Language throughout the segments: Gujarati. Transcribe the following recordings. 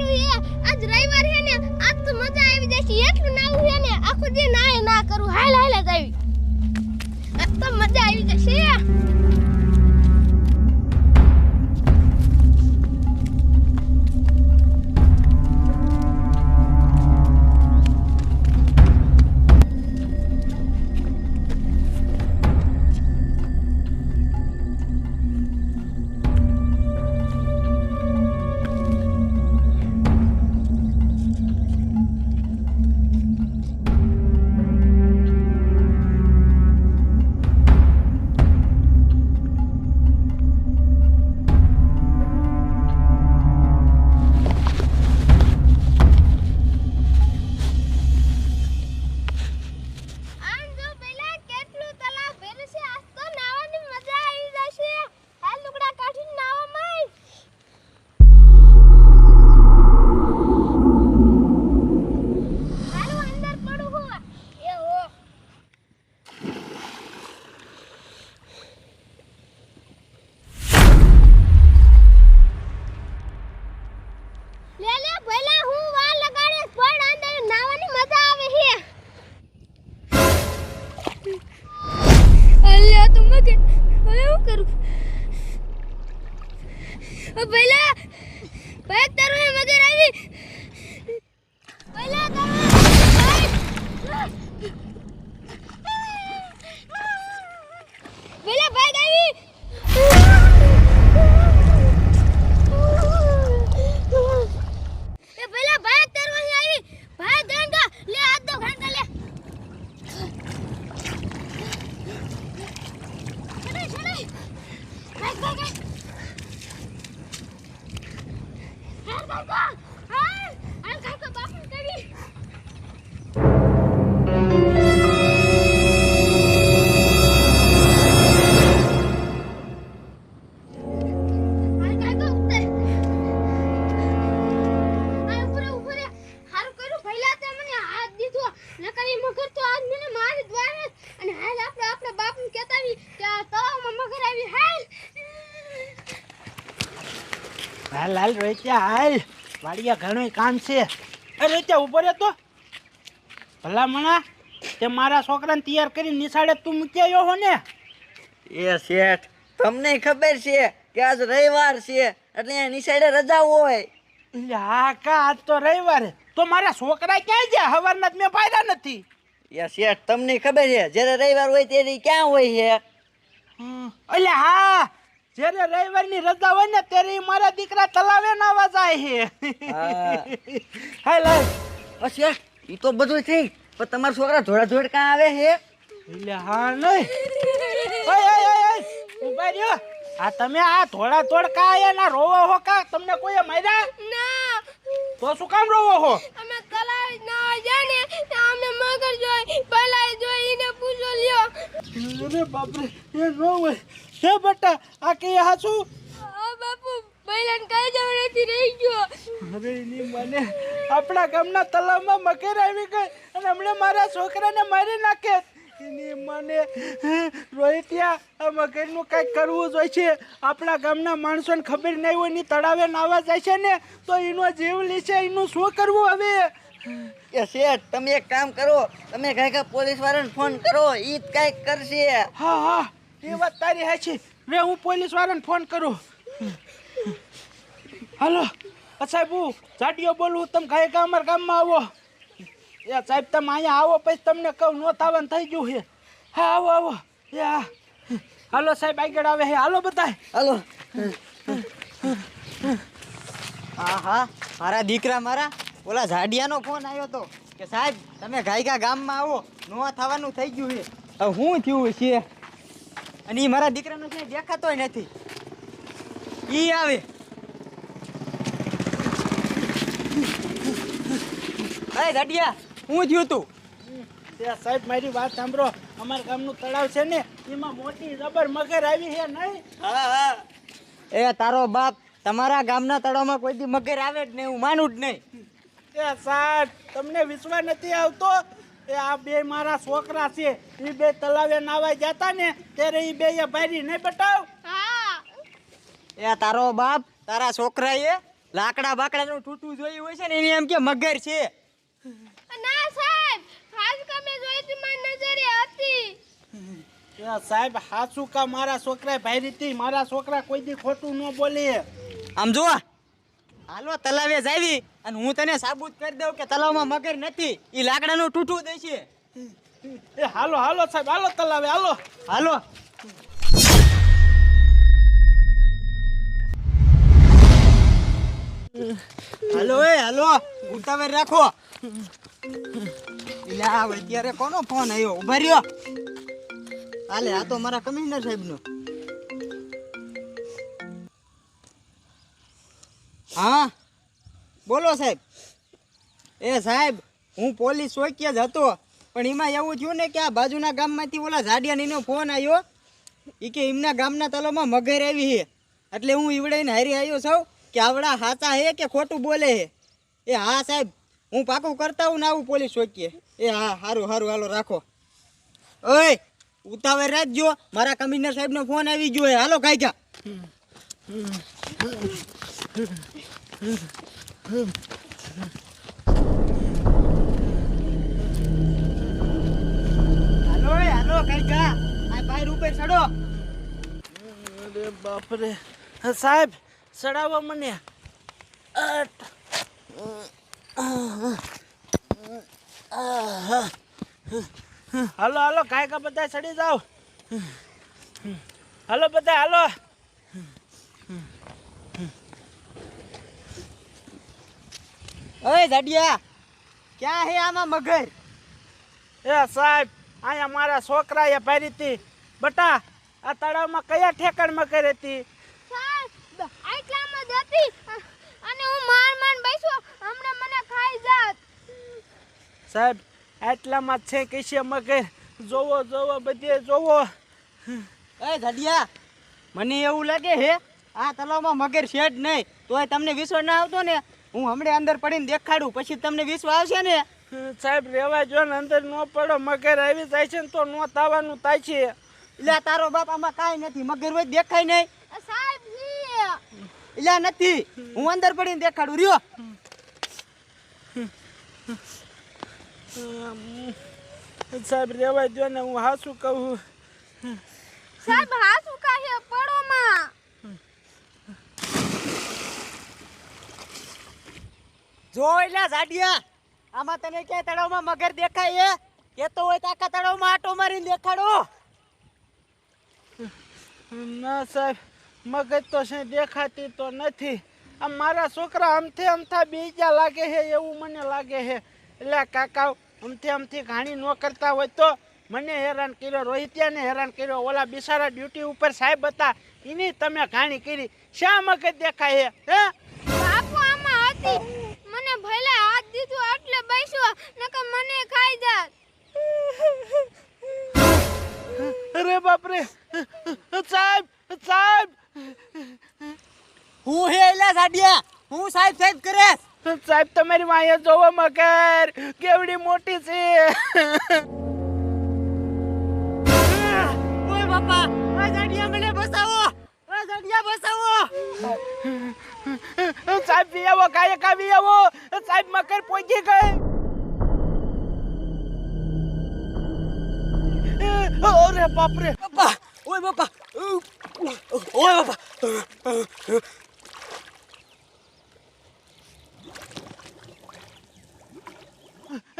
આજ રવિવાર ને, આજ તો મજા આવી જશે એટલું નાવું છે ને, આખો દી નાય ના કરું. હાલ હાલ જ આવી. તો મજા આવી જશે. હાલ હાલ રોહિત્યા હાલ. વાડિયા ઘણું કામ છે. એ રોહિત્યા ઊભો રહે તો. ભલામણા તે મારા છોકરાને તૈયાર કરી નિશાળે તું મૂકી આવ્યો હો ને. એ શેઠ તમને ખબર છે કે આજ રવિવાર છે એટલે નિશાળે રજા હોય. હા કા આજ તો રવિવાર. તો મારા છોકરા ક્યાં ગયા? હવારના જ મેં પાડ્યા નથી. એ શેઠ તમને ખબર છે જ્યારે રવિવાર હોય ત્યારે ક્યાં હોય છે? એટલે હા જ્યારે રવિવારની રજા હોય ને ત્યારે મારા દીકરા તલાવે ના વજાય હા. છે હાલ હાલ ઈ એ તો બધું થઈ. પણ તમારા છોકરા ધોળા ધોળ કા આવે હે એટલે હા નહીં. ઓય ઓય ઓય ઊભા રહ્યો. આ તમે આ ધોળા ધોળ કા આયા ના? રોવો હો કા? તમને કોઈએ માર્યા? ના. તો શું કામ રોવો હો? અમે કલાઈ ના જાને અમે મગર જોઈ પહેલા જોઈ એને પૂછો લ્યો. અરે બાપરે એ નો હોય. હે બટા આ કે હાચું આ બાપુ બૈલન કઈ જવું નથી રહી ગયો. અરે ની મને આપણા ગામના તલાવમાં મગર આવી ગઈ અને હમણાં મારા છોકરાને મારી નાખે. એની મને રોહિત્યા આ મગરનું કંઈક કરવું જોઈએ છે. આપણા ગામના માણસોને ખબર નહીં હોયની તળાવે નાવા જાય છે ને તો એનો જીવ લેશે એનું શું કરવું હવે? એ શેઠ તમે એક કામ કરો તમે કાંઈક કાંઈ પોલીસ વાળાને ફોન કરો ઈ જ કાંઈક કરશે. હા હા. એ વાત તારી હાચી રે હું પોલીસ વાળાને ફોન કરું. હાલો. અ સાહેબ હું જાડીઓ બોલું તમે ગાય ગા અમારા ગામમાં આવો. એ સાહેબ તમે અહીંયા આવો પછી તમને કહું નો થાવાનું થઈ ગયું છે. હા આવો આવો. એ હા. હાલો સાહેબ આગળ આવે છે. હાલો બતાય હાલો. હા હા. મારા દીકરા મારા. ઓલા ઝાડિયાનો ફોન આવ્યો હતો કે સાહેબ તમે ગાયકા ગામમાં આવો. નો થવાનું થઈ ગયું છે. હવે શું થયું છે? અને એ મારા દીકરાનો છે દેખાતોય નથી. ઈ આવે. અરે ઝાડિયા હું થયું તું? ત્યાં સાહેબ મારી વાત સાંભળો. અમારા ગામનું તળાવ છે ને એમાં મોટી રબર મગર આવી છે નહીં? હા હા. એ તારો બાપ તમારા ગામના તળાવમાં કોઈ દી મગર આવે જ નહીં હું માનું જ નહીં. એ સાહેબ તમને વિશ્વાસ નથી આવતો? એ આ બે મારા છોકરા છે એ બે તલાવે નાવા જતા ને ત્યારે એ બે ભારી નહીં બટાવ હા. એ તારો બાપ તારા છોકરા એ લાકડા બાકડાનું તૂટું જોયું હોય છે ને એને એમ કે મગર છે. ના સાહેબ. હાસુ કમે જોઈ હતી મારી નજરે હતી. સાહેબ હાચું કા મારા છોકરાએ ભાઈ હતી? મારા છોકરા કોઈ દી ખોટું ન બોલે. આમ જો હાલો તલાવે જાવી અને હું તને સાબુત કરી દઉં કે તલાવમાં મગર નથી. એ લાકડાનું તૂટું દે છે. એ હાલો હાલો સાહેબ હાલો તલાવે હાલો. હાલો. હાલો એ હાલો. ઉતાવળ રાખો. એટલે અત્યારે કોનો ફોન આવ્યો? ઊભા રહ્યો. હાલે આ તો મારા કમિશનર સાહેબનો. હા? બોલો સાહેબ. એ સાહેબ, હું પોલીસ ચોકીએ જ હતો, પણ એમાં એવું થયું ને કે આ બાજુના ગામમાંથી ઓલા ઝાડિયાનીનો ફોન આવ્યો એ કે એમના ગામના તલોમાં મગર આવી છે. એટલે હું ઈવડાઈને હારી આવ્યો છું કે આવડા હાચા હે કે ખોટું બોલે હે? એ હા સાહેબ, હું પાકું કરતા હું ને આવું પોલીસ ચોકીએ એ હા સારું સારું હાલો, રાખો. ઓય, ઉતાવળ રાખજો. મારા કમિશનર સાહેબનો ફોન આવી ગયો હાલો કાંઈ હાલો હાલો, કાંઈ આ બાય રૂપે ચડો. અરે બાપરે. સાહેબ, ચડાવો મને. હાલો હાલો, કાંઈ કા બધા ચડી જાઓ. હાલો, બધા, હાલો. ઓય ઝાડિયા ક્યાં હે આમાં મગર? એ સાહેબ અહીંયા મારા છોકરાએ પારી હતી. બટા આ તળાવમાં કયા ઠેકાણ મગર હતી? સાહેબ આટલામાં જ અને હું માર માર બેસ્યો હમણાં મને ખાઈ જાત. સાહેબ આટલામાં છે કે મગર. જોવો જોવો બધે જોવો. એ ધડિયા મને એવું લાગે હે આ તળાવમાં મગર છે જ નહીં. તોય તમને વિશ્વાસ ના આવતો ને? હું હમણાં અંદર પડીને દેખાડું પછી તમને વિશ્વાસ આવશે ને? સાહેબ રેવા જો ને અંદર ન પડો મગર આવી જાય છે ને તો નો તાવાનું થાય છે. એટલે તારો બાપ આમાં કાંઈ નથી મગર હોય દેખાય નહીં. સાહેબ એટલે નથી. હું અંદર પડીને દેખાડું રહ્યો. સાહેબ રેવા જો ને હું હાસું કહું. સાહેબ હાથ જો એટલે ઝાડિયા આમાં તને ક્યાંય તળાવમાં મગર દેખાય હે? કેતો હોય તો આખા તળાવમાં આટો મારીને દેખાડો. ના સાહેબ મગજ તો છે દેખાતી તો નથી. આમ મારા છોકરા આમથી અમથા બીજા લાગે છે એવું મને લાગે છે. એટલે કાકા અમથી અમથી ઘાણી ન કરતા હોય તો મને હેરાન કર્યો રોહિત્યાને હેરાન કર્યો. ઓલા બિસારા ડ્યુટી ઉપર સાહેબ હતા એની તમે ઘાણી કરી. શા મગજ દેખાય હે હે? બાપુ આમાં હતી. બેસ્યો નકર મને ખાઈ જાત. અરે બાપરે. સાહેબ સાહેબ. હું હે એલા સાડિયા? હું સાહેબ સાહેબ કરે. સાહેબ તમારી વાંહે જોવો મગર. કેવડી મોટી છે. ઓય બાપા ઓય સાડિયા મને બસાવો. ઓય સાડિયા બસાવો. સાહેબ વી આવો ગાયક આવી આવો સાહેબ મકર પહોંચી ગઈ. અરે બાપરે બાપા ઓય બાપા ઓય બાપા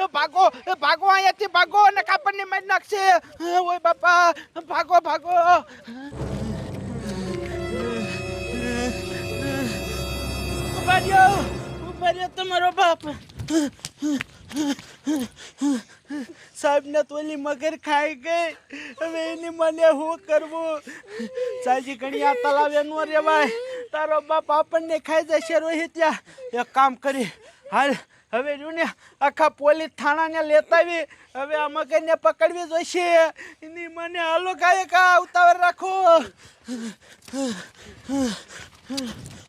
ભાગો ભાગો અહીંયાથી ભાગો અને કાપડની મારી નાખશે ઓય બાપા ભાગો ભાગો ઊભા રહ્યો ઊભા રહ્યો તમારો બાપ સાહેબ ને તોલી મગર ખાઈ ગઈ. હવે એની મને શું કરવું? સાજી ઘણી આ તલાવે નો રેવાય તારો બાપ આપણને ખાઈ જશે રોહિત્યા એક કામ કરી. હાલ, હવે જો ને આખા પોલીસ થાણાને લેતા આવી. હવે આ મગરને પકડવી જોઈશે. એની મને હાલો કાંઈ કા ઉતાવળ રાખો.